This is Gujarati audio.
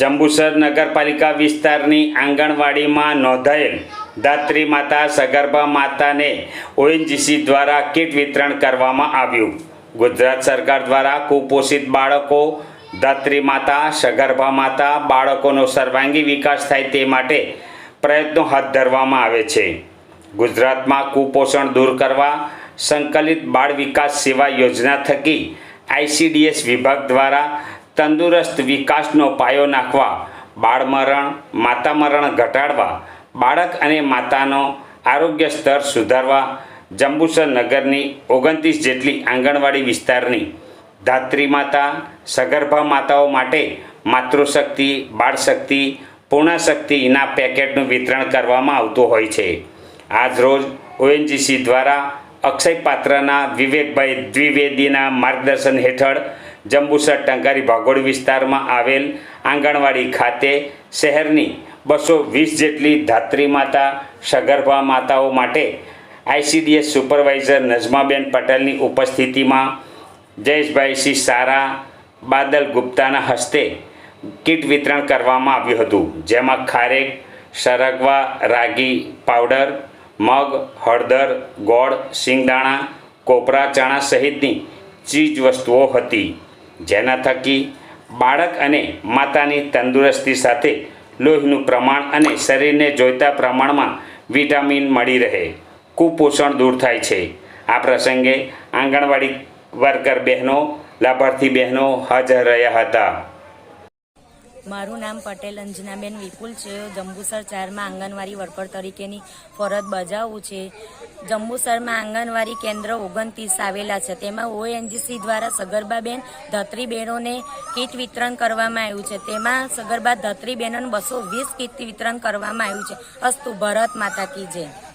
જંબુસર નગરપાલિકા વિસ્તારની આંગણવાડીમાં નોંધાયેલ ધાત્રી માતા સગર્ભા માતાને ઓએનજીસી દ્વારા કીટ વિતરણ કરવામાં આવ્યું. ગુજરાત સરકાર દ્વારા કુપોષિત બાળકો, ધાત્રી માતા, સગર્ભા માતા, બાળકોનો સર્વાંગી વિકાસ થાય તે માટે પ્રયત્નો હાથ ધરવામાં આવે છે. ગુજરાતમાં કુપોષણ દૂર કરવા, સંકલિત બાળ વિકાસ સેવા યોજના થકી આઈસીડીએસ વિભાગ દ્વારા તંદુરસ્ત વિકાસનો પાયો નાખવા, બાળમરણ માતા મરણ ઘટાડવા, બાળક અને માતાનો આરોગ્ય સ્તર સુધારવા, જંબુસર નગરની ઓગણત્રીસ જેટલી આંગણવાડી વિસ્તારની ધાત્રી માતા, સગર્ભા માતાઓ માટે માતૃશક્તિ, બાળશક્તિ પૂર્ણશક્તિના પેકેટનું વિતરણ કરવામાં આવતું હોય છે. આજરોજ ઓએનજીસી દ્વારા અક્ષય પાત્રના વિવેકભાઈ દ્વિવેદીના માર્ગદર્શન હેઠળ જંબુસર ટંકારી ભાગોળ વિસ્તારમાં આવેલ આંગણવાડી ખાતે શહેરની બસો વીસ જેટલી ધાત્રી માતા, સગર્ભા માતાઓ માટે આઈસીડીએસ સુપરવાઇઝર નજમાબેન પટેલની ઉપસ્થિતિમાં જયેશભાઈ સિંહ સારા બાદલ ગુપ્તાના હસ્તે કીટ વિતરણ કરવામાં આવ્યું હતું, જેમાં ખારેક, સરગવા, રાગી પાવડર, મગ, હળદર, ગોળ, સિંગદાણા, કોપરા, ચણા સહિતની ચીજ વસ્તુઓ હતી. જેના થકી બાળક અને માતાની તંદુરસ્તી સાથે લોહીનું પ્રમાણ અને શરીરને જોઈતા પ્રમાણમાં વિટામિન મળી રહે. કુપોષણ દૂર થાય છે. આ પ્રસંગે આંગણવાડી વર્કર બહેનો, લાભાર્થી બહેનો હાજર રહ્યા હતા. મારું નામ પટેલ, અંજનાબેન વિપુલ છે. જંબુસર ચારમાં આંગણવાડી વર્કર તરીકેની ફરજ બજાવું છે. જંબુસરમાં આંગણવાડી કેન્દ્ર ઓગણત્રીસ આવેલા છે. તેમાં ઓએનજીસી દ્વારા સગર્ભાબેન ધત્રી બહેનોને કીટ વિતરણ કરવામાં આવ્યું છે. તેમાં સગર્ભા ધત્રી બહેનોને બસો વીસ કીટ વિતરણ કરવામાં આવ્યું છે. અસ્તુ, ભરત માતા કી જય.